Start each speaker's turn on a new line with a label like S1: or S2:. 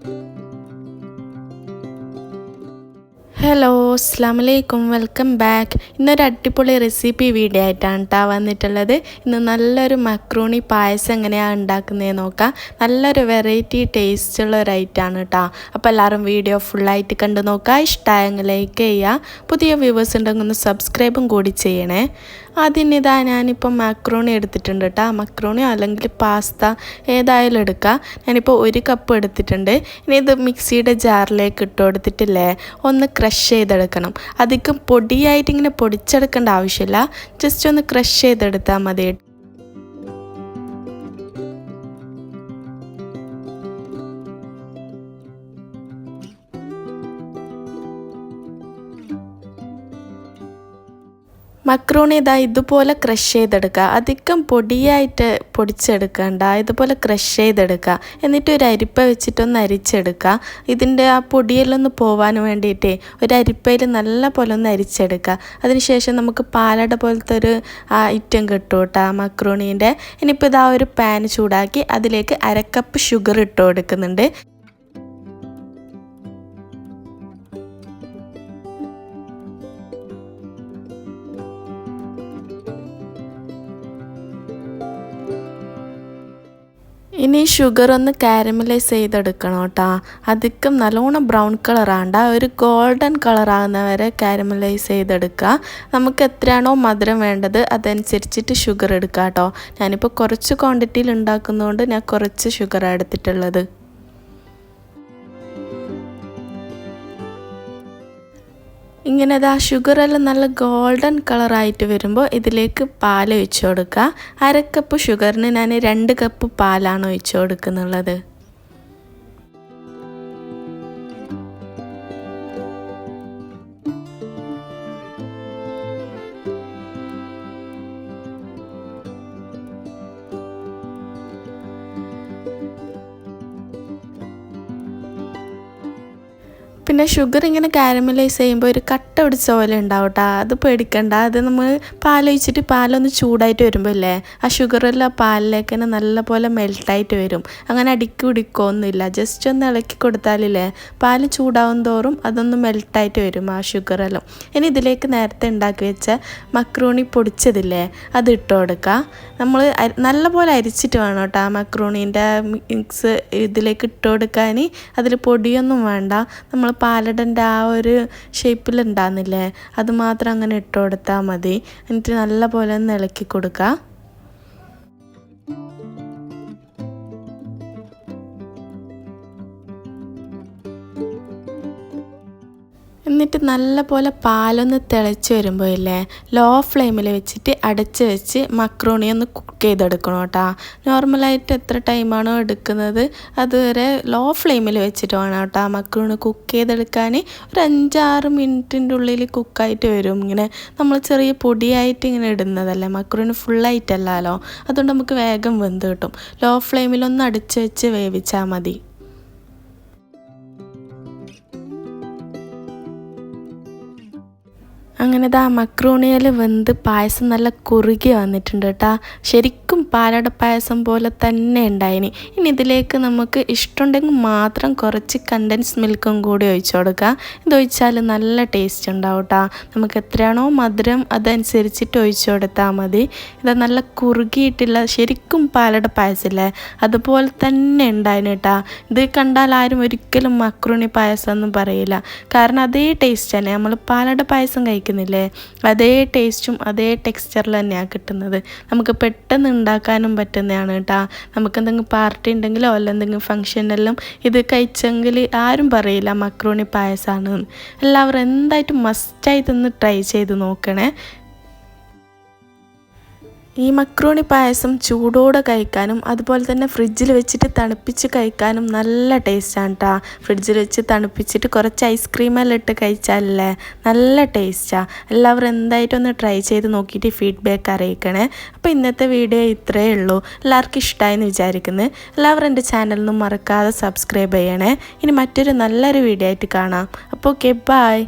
S1: Thank you. Hello അസ്ലാമലൈക്കും welcome back ഇന്നൊരു അടിപൊളി റെസിപ്പി വീഡിയോ ആയിട്ടാണ് കേട്ടോ വന്നിട്ടുള്ളത്. ഇന്ന് നല്ലൊരു മക്രൂണി പായസം എങ്ങനെയാണ് ഉണ്ടാക്കുന്നത് നോക്കാം. നല്ലൊരു വെറൈറ്റി ടേസ്റ്റുള്ള ഒരു ഐറ്റമാണ് കേട്ടോ അപ്പോൾ എല്ലാവരും വീഡിയോ ഫുള്ളായിട്ട് കണ്ടു നോക്കുക ഇഷ്ടമായെങ്കിൽ ലൈക്ക് ചെയ്യുക പുതിയ വ്യൂവേഴ്സ് ഉണ്ടെങ്കിൽ ഒന്ന് സബ്സ്ക്രൈബും കൂടി ചെയ്യണേ. ഇതാ ഞാനിപ്പോൾ മക്രോണി എടുത്തിട്ടുണ്ട് കേട്ടോ മക്രോണി അല്ലെങ്കിൽ പാസ്ത ഏതായാലും എടുക്കുക ഞാനിപ്പോൾ ഒരു കപ്പ് എടുത്തിട്ടുണ്ട്. ഇനി ഇത് മിക്സിയുടെ ജാറിലേക്ക് ഇട്ട് കൊടുത്തിട്ടില്ലേ? ഒന്ന് ക്രഷ് ചെയ്തെടുക്കണം. അധികം പൊടിയായിട്ട് ഇങ്ങനെ പൊടിച്ചെടുക്കേണ്ട ആവശ്യമില്ല. ജസ്റ്റ് ഒന്ന് ക്രഷ് ചെയ്തെടുത്താൽ മതി മക്രൂണി ഇതാ ഇതുപോലെ ക്രഷ് ചെയ്തെടുക്കുക. അധികം പൊടിയായിട്ട് പൊടിച്ചെടുക്കണ്ട. ഇതുപോലെ ക്രഷ് ചെയ്തെടുക്കുക. എന്നിട്ട് ഒരു അരിപ്പ വെച്ചിട്ടൊന്ന് അരിച്ചെടുക്കുക. ഇതിന്റെ ആ പൊടിയെല്ലാം പോകാൻ വേണ്ടിയിട്ട് ഒരു അരിപ്പയിൽ നല്ല പോലെ ഒന്ന് അരിച്ചെടുക്കുക. അതിനുശേഷം നമുക്ക് പാലട പോലത്തെ ഒരു ഐറ്റം കിട്ടും കേട്ടോ മക്രൂണീന്റെ. ഇനിയിപ്പോൾ ഇതാ ഒരു പാൻ ചൂടാക്കി അതിലേക്ക് അരക്കപ്പ് ഷുഗർ ഇട്ട് കൊടുക്കുന്നുണ്ട്. ഇനി ഷുഗർ ഒന്ന് കാരമലൈസ് ചെയ്തെടുക്കണം കേട്ടോ അധികം നല്ലോണം ബ്രൗൺ കളറാണ്ട ഒരു ഗോൾഡൻ കളറാകുന്ന വരെ കാരമലൈസ് ചെയ്തെടുക്കുക. നമുക്ക് എത്രയാണോ മധുരം വേണ്ടത് അതനുസരിച്ചിട്ട് ഷുഗർ എടുക്കുക കേട്ടോ ഞാനിപ്പോൾ കുറച്ച് ക്വാണ്ടിറ്റിയിൽ ഉണ്ടാക്കുന്നതുകൊണ്ട് ഞാൻ കുറച്ച് ഷുഗർ എടുത്തിട്ടുള്ളത്. ഇങ്ങനെ അത് ആ ഷുഗറെല്ലാം നല്ല ഗോൾഡൻ കളറായിട്ട് വരുമ്പോൾ ഇതിലേക്ക് പാൽ ഒഴിച്ചു കൊടുക്കുക. കപ്പ് ഷുഗറിന് ഞാൻ രണ്ട് കപ്പ് പാലാണ് ഒഴിച്ചു കൊടുക്കുന്നുള്ളത്. പിന്നെ ഷുഗർ ഇങ്ങനെ കാരമലൈസ് ചെയ്യുമ്പോൾ ഒരു കട്ട പിടിച്ച പോലെ ഉണ്ടാവും കേട്ടോ അത് പേടിക്കണ്ട. അത് നമ്മൾ പാലൊഴിച്ചിട്ട് പാലൊന്ന് ചൂടായിട്ട് വരുമ്പോൾ അല്ലേ ആ ഷുഗറെല്ലാം പാലിലേക്ക് തന്നെ നല്ലപോലെ മെൽട്ടായിട്ട് വരും. അങ്ങനെ അടിക്കി പിടിക്കൊന്നുമില്ല. ജസ്റ്റ് ഒന്ന് ഇളക്കി കൊടുത്താലില്ലേ പാൽ ചൂടാവും തോറും അതൊന്ന് മെൽട്ടായിട്ട് വരും ആ ഷുഗറെല്ലാം ഇനി ഇതിലേക്ക് നേരത്തെ ഉണ്ടാക്കി വെച്ച മക്രൂണി പൊടിച്ചതില്ലേ അത് ഇട്ട് കൊടുക്കുക നമ്മൾ നല്ലപോലെ അരിച്ചിട്ട് വേണം കേട്ടോ ആ മക്രൂണീന്റെ മിക്സ് ഇതിലേക്ക് ഇട്ട് കൊടുക്കാൻ. അതിൽ പൊടിയൊന്നും വേണ്ട. നമ്മൾ പാലടന്റെ ആ ഒരു ഷേപ്പിലുണ്ടാകുന്നില്ലേ അത് മാത്രം അങ്ങനെ ഇട്ട് കൊടുത്താൽ മതി. എന്നിട്ട് നല്ല പോലെ ഒന്ന് ഇളക്കി കൊടുക്കുക. എന്നിട്ട് നല്ല പോലെ പാലൊന്ന് തിളച്ച് വരുമ്പോൾ ഇല്ലേ ലോ ഫ്ലെയിമിൽ വെച്ചിട്ട് അടച്ച് വെച്ച് മക്രോണി ഒന്ന് കുക്ക് ചെയ്തെടുക്കണം കേട്ടോ നോർമലായിട്ട് എത്ര ടൈമാണോ എടുക്കുന്നത് അതുവരെ ലോ ഫ്ലെയിമിൽ വെച്ചിട്ട് വേണം കേട്ടോ മക്രോണി കുക്ക് ചെയ്തെടുക്കാൻ. ഒരു അഞ്ചാറ് മിനിറ്റിന്റെ ഉള്ളിൽ കുക്കായിട്ട് വരും. ഇങ്ങനെ നമ്മൾ ചെറിയ പൊടിയായിട്ട് ഇങ്ങനെ ഇടുന്നതല്ലേ മക്രോണി ഫുള്ളായിട്ടല്ലല്ലോ അതുകൊണ്ട് നമുക്ക് വേഗം വെന്ത് കിട്ടും. ലോ ഫ്ലെയിമിലൊന്ന് അടച്ച് വെച്ച് വേവിച്ചാൽ മതി. അങ്ങനെ ഇതാ മക്രൂണിയൽ വെന്ത് പായസം നല്ല കുറുകി വന്നിട്ടുണ്ട് കേട്ടോ. ശരിക്കും പാലട പായസം പോലെ തന്നെ ഉണ്ടായിനി. ഇനി ഇതിലേക്ക് നമുക്ക് ഇഷ്ടമുണ്ടെങ്കിൽ മാത്രം കുറച്ച് കണ്ടൻസ് മിൽക്കും കൂടി ഒഴിച്ചു കൊടുക്കുക ഇത് ഒഴിച്ചാൽ നല്ല ടേസ്റ്റ് ഉണ്ടാവും കേട്ടോ നമുക്ക് എത്രയാണോ മധുരം അതനുസരിച്ചിട്ട് ഒഴിച്ചു കൊടുത്താൽ മതി. ഇത് നല്ല കുറുകിയിട്ടില്ല ശരിക്കും പാലട പായസമില്ലേ? അതുപോലെ തന്നെ ഉണ്ടായിന് കേട്ടോ ഇത് കണ്ടാൽ ആരും ഒരിക്കലും മക്രൂണി പായസം ഒന്നും പറയില്ല. കാരണം അതേ ടേസ്റ്റ് തന്നെ. നമ്മൾ പാലട പായസം കഴിക്കും കഴിക്കുന്നില്ലേ? അതേ ടേസ്റ്റും അതേ ടെക്സ്ചറിൽ തന്നെയാണ് കിട്ടുന്നത്. നമുക്ക് പെട്ടെന്ന് ഉണ്ടാക്കാനും പറ്റുന്നതാണ് കേട്ടോ. നമുക്ക് എന്തെങ്കിലും പാർട്ടി ഉണ്ടെങ്കിലോ അല്ല എന്തെങ്കിലും ഫംഗ്ഷനെല്ലാം ഇത് കഴിച്ചെങ്കിൽ ആരും പറയില്ല മക്രോണി പായസമാണ് എല്ലാവരും എന്തായിട്ടും മസ്റ്റായിട്ടൊന്ന് ട്രൈ ചെയ്ത് നോക്കണേ. ഈ മക്രോണി പായസം ചൂടോടെ കഴിക്കാനും അതുപോലെ തന്നെ ഫ്രിഡ്ജിൽ വെച്ചിട്ട് തണുപ്പിച്ച് കഴിക്കാനും നല്ല ടേസ്റ്റാണ് കേട്ടോ ഫ്രിഡ്ജിൽ വെച്ച് തണുപ്പിച്ചിട്ട് കുറച്ച് ഐസ്ക്രീമെല്ലാം ഇട്ട് കഴിച്ചാലല്ലേ നല്ല ടേസ്റ്റാണ് എല്ലാവരും എന്തായിട്ടും ഒന്ന് ട്രൈ ചെയ്ത് നോക്കിയിട്ട് ഫീഡ്ബാക്ക് അറിയിക്കണേ. അപ്പോൾ ഇന്നത്തെ വീഡിയോ ഇത്രയേ ഉള്ളൂ. എല്ലാവർക്കും ഇഷ്ടമായെന്ന് വിചാരിക്കുന്നു. എല്ലാവരും എന്റെ ചാനലൊന്നും മറക്കാതെ സബ്സ്ക്രൈബ് ചെയ്യണേ. ഇനി മറ്റൊരു നല്ലൊരു വീഡിയോ ആയിട്ട് കാണാം. അപ്പോൾ ഓക്കെ ബായ്